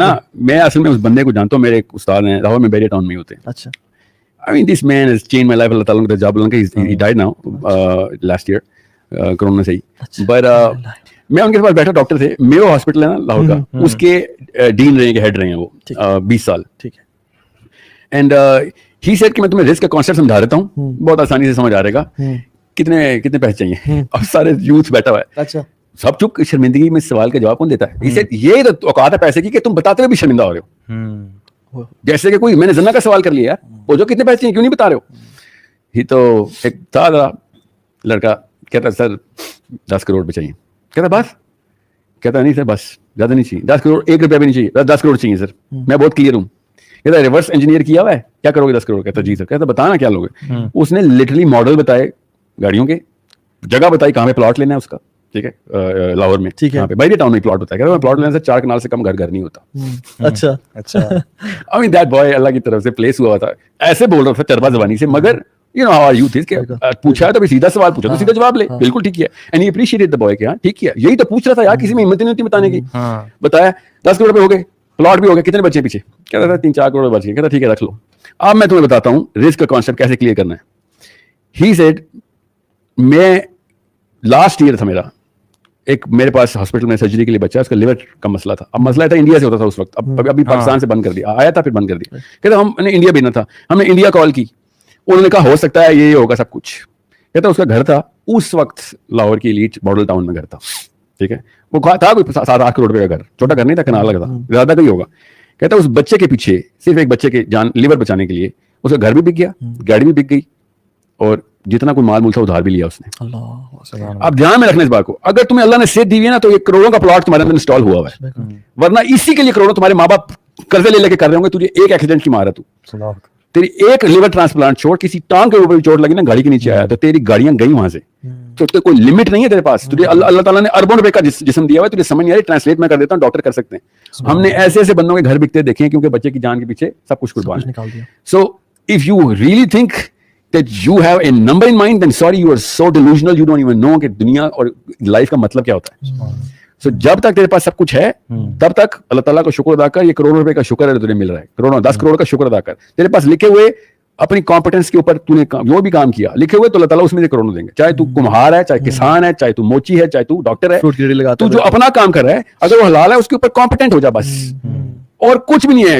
ना मैं असल में उस बंदे को जानता हूँ मेरे एक उस्ताद हैं लाहौर में बेरिया टाउन में होते हैं। अच्छा। I mean, this man has changed my life. Allah Ta'ala ने जब उनका now uh, last year uh, corona से ही। but uh, मैं उनके पास बैठा डॉक्टर थे मेयो हॉस्पिटल है ना लाहौर का उसके डीन रहे हैं हेड रहे हैं वो uh, बीस साल। ठीक है। एंड ही सेड कि मैं तुम्हें रिस्क का कॉन्सेप्ट समझा देता हूँ बहुत आसानी से समझ आ रहेगा हम्म। कितने कितने पैसे चाहिए। और सारे यूथ बैठा हुआ है। अच्छा। सब चुप शर्मिंदगी में सवाल का जवाब कौन देता है? इसे ये तो औकात है पैसे की कि तुम बताते हुए भी शर्मिंदा हो रहे हो। जैसे कि कोई मैंने जन्ना का सवाल कर लिया यार वो जो कितने पैसे चाहिए क्यों नहीं बता रहे हो? ही तो एक था लड़का कहता सर दस करोड़ पे चाहिए। कहता बस? कहता नहीं सर बस ज़्यादा नहीं चाहिए। दस करोड़ एक रुपया भी नहीं चाहिए। दस करोड़ चाहिए सर। मैं बहुत क्लियर हूँ। कहता रिवर्स इंजीनियर किया हुआ है? क्या करोगे दस करोड़? कहता जी सर। कहता बताना क्या लोगे? उसने लिटरली मॉडल बताए गाड़ियों के जगह बताई कहाँ पे प्लॉट लेना है उसका। ठीक है? लाहौर में। ठीक है। यहाँ टाउन में प्लॉट होता है। प्लॉट लेने से चार कनाल से कम घर घर नहीं होता। हम्म, अच्छा। अच्छा। आई मीन दैट बॉय अल्लाह की तरफ़ से प्लेस हुआ था। ऐसे बोल रहा था चरबा जबानी से मगर you know how you this पूछा है तो भी सीधा सवाल पूछा तो सीधा जवाब ले। बिल्कुल ठीक है and he appreciated the boy के हाँ ठीक है यही तो पूछ रहा था यार किसी में हिम्मत नहीं होती बताने की। हाँ। बताया दस करोड़ रुपए हो गए। प्लॉट भी हो गया कितने बचे पीछे? कहता था तीन चार करोड़ बच गए। कहता ठीक है रख लो। अब मैं तुम्हें बताता हूँ रिस्क का कॉन्सेप्ट कैसे क्लियर करना है। ही सेड मैं लास्ट ईयर था मेरा एक मेरे पास हॉस्पिटल में सर्जरी के लिए बच्चा उसका लिवर का मसला था। अब मसला था इंडिया से होता था उस वक्त। अब अभी- अभी पाकिस्तान से बंद कर दिया। आया था फिर बंद कर दिया। कहता हमने इंडिया भेजना था। हमने इंडिया कॉल की। उन्होंने कहा हो सकता है ये होगा सब कुछ। कहता उसका घर था। उस वक्त लाहौर की लीच मॉडल टाउन में घर था। ठीक है? वो कहा था कोई सात आठ करोड़ रुपए का घर। छोटा घर नहीं था कनाल था। ज़्यादा का ही होगा। कहता उस बच्चे के पीछे सिर्फ़ एक बच्चे के जान लिवर बचाने के लिए उसका घर भी बिक गया गाड़ी भी बिक गई और जितना कोई माल मूल था उधार भी लिया उसने। अल्लाह आप ध्यान में रखना इस बात को। अगर तुम्हें अल्लाह ने सेहत दी हुई है ना तो ये करोड़ों का प्लॉट तुम्हारे अंदर इंस्टॉल हुआ है। वरना इसी के लिए करोड़ों तुम्हारे माँ बाप कर्जे ले लेके कर रहे होंगे तुझे एक एक्सीडेंट की मारा तू। तेरी एक लिवर ट्रांसप्लांट छोड़ किसी टांग के ऊपर चोट लगी ना गाड़ी के नीचे आया तो तेरी गाड़ियाँ गई वहाँ से। तो तेरे कोई लिमिट नहीं है तेरे पास। तुझे अल्लाह अल्लाह ताला ने अरबों रुपए का जिस, जिसम दिया हुआ है तुझे समझ नहीं आ रही ट्रांसलेट मैं कर देता हूँ डॉक्टर कर सकते हैं। हमने ऐसे ऐसे बंदों के घर बिकते देखे हैं क्योंकि बच्चे की जान के पीछे सब कुछ कुर्बान कुछ है निकाल दिया। So that you have a number in mind, then sorry, you are so delusional, you don't even know कि दुनिया और लाइफ का मतलब क्या होता है। सो जब तक तेरे पास सब कुछ है तब तक अल्लाह ताला का शुक्र अदा कर ये करोड़ों रुपए का शुक्र है तुझे मिल रहा है करोड़ों दस करोड़ का शुक्र अदा कर। तेरे पास लिखे हुए अपनी कॉम्पिटेंस के ऊपर तूने जो भी काम किया लिखे हुए तो अल्लाह ताला उसमें से करोड़ों देंगे। चाहे तू कुम्हार है चाहे किसान है चाहे तू मोची है चाहे तू डॉक्टर है तू जो अपना काम कर रहा है अगर वो हलाल है उसके ऊपर कॉम्पिटेंट हो जा बस। और कुछ भी नहीं है।